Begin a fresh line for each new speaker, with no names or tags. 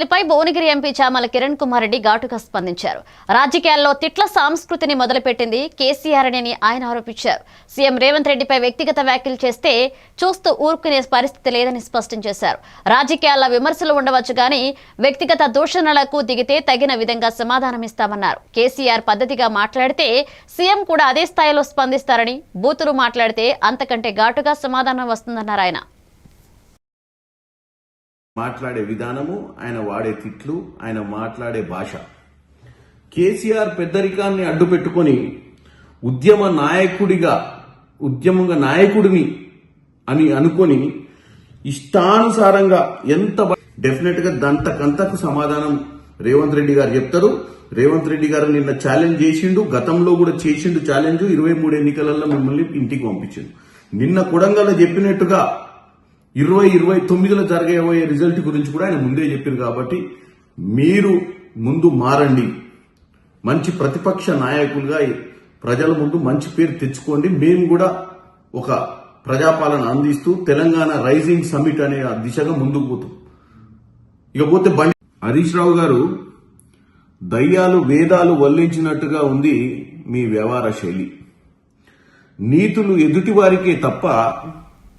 దీనిపై భువనగిరి ఎంపీ చామల కిరణ్ కుమార్ రెడ్డి ఘాటుగా స్పందించారు. రాజకీయాల్లో తిట్ల సంస్కృతిని మొదలుపెట్టింది కేసీఆర్ అని ఆయన ఆరోపించారు. సీఎం రేవంత్ రెడ్డిపై వ్యక్తిగత వ్యాఖ్యలు చేస్తే చూస్తూ ఊరుకునే పరిస్థితి లేదని స్పష్టం చేశారు. రాజకీయాల్లో విమర్శలు ఉండవచ్చు కానీ వ్యక్తిగత దూషణలకు దిగితే తగిన విధంగా సమాధానమిస్తామన్నారు కేసీఆర్ పద్ధతిగా మాట్లాడితే సీఎం కూడా అదే స్థాయిలో స్పందిస్తారని బూతులు మాట్లాడితే అంతకంటే ఘాటుగా సమాధానం వస్తుందన్నారు ఆయన.
మాట్లాడే విధానము ఆయన వాడే తిట్లు ఆయన మాట్లాడే భాష. కేసీఆర్ పెద్దరికాన్ని అడ్డు పెట్టుకొని ఉద్యమ నాయకుడిగా ఉద్యమంగా నాయకుడిని అని అనుకొని ఇష్టానుసారంగా ఎంత డెఫినెట్గా దంతకంతకు సమాధానం రేవంత్ రెడ్డి గారు చెప్తారు. రేవంత్ రెడ్డి గారు నిన్న ఛాలెంజ్ చేసిండు గతంలో కూడా చేసిండు ఛాలెంజ్ ఇరవై మూడు ఎన్నికలలో మిమ్మల్ని ఇంటికి పంపించిండు. నిన్న కొడంగల్ చెప్పినట్టుగా ఇరవై ఇరవై తొమ్మిదిలో జరగబోయే రిజల్ట్ గురించి కూడా ఆయన ముందే చెప్పారు కాబట్టి మీరు ముందు మారండి. మంచి ప్రతిపక్ష నాయకులుగా ప్రజల ముందు మంచి పేరు తెచ్చుకోండి. మేము కూడా ఒక ప్రజాపాలన అందిస్తూ తెలంగాణ రైజింగ్ సమిట్ అనే దిశగా ముందుకు పోతాం. ఇకపోతే బండి హరీష్ రావు గారు దయ్యాలు వేదాలు వల్లించినట్టుగా ఉంది మీ వ్యవహార శైలి. నీతులు ఎదుటి వారికే తప్ప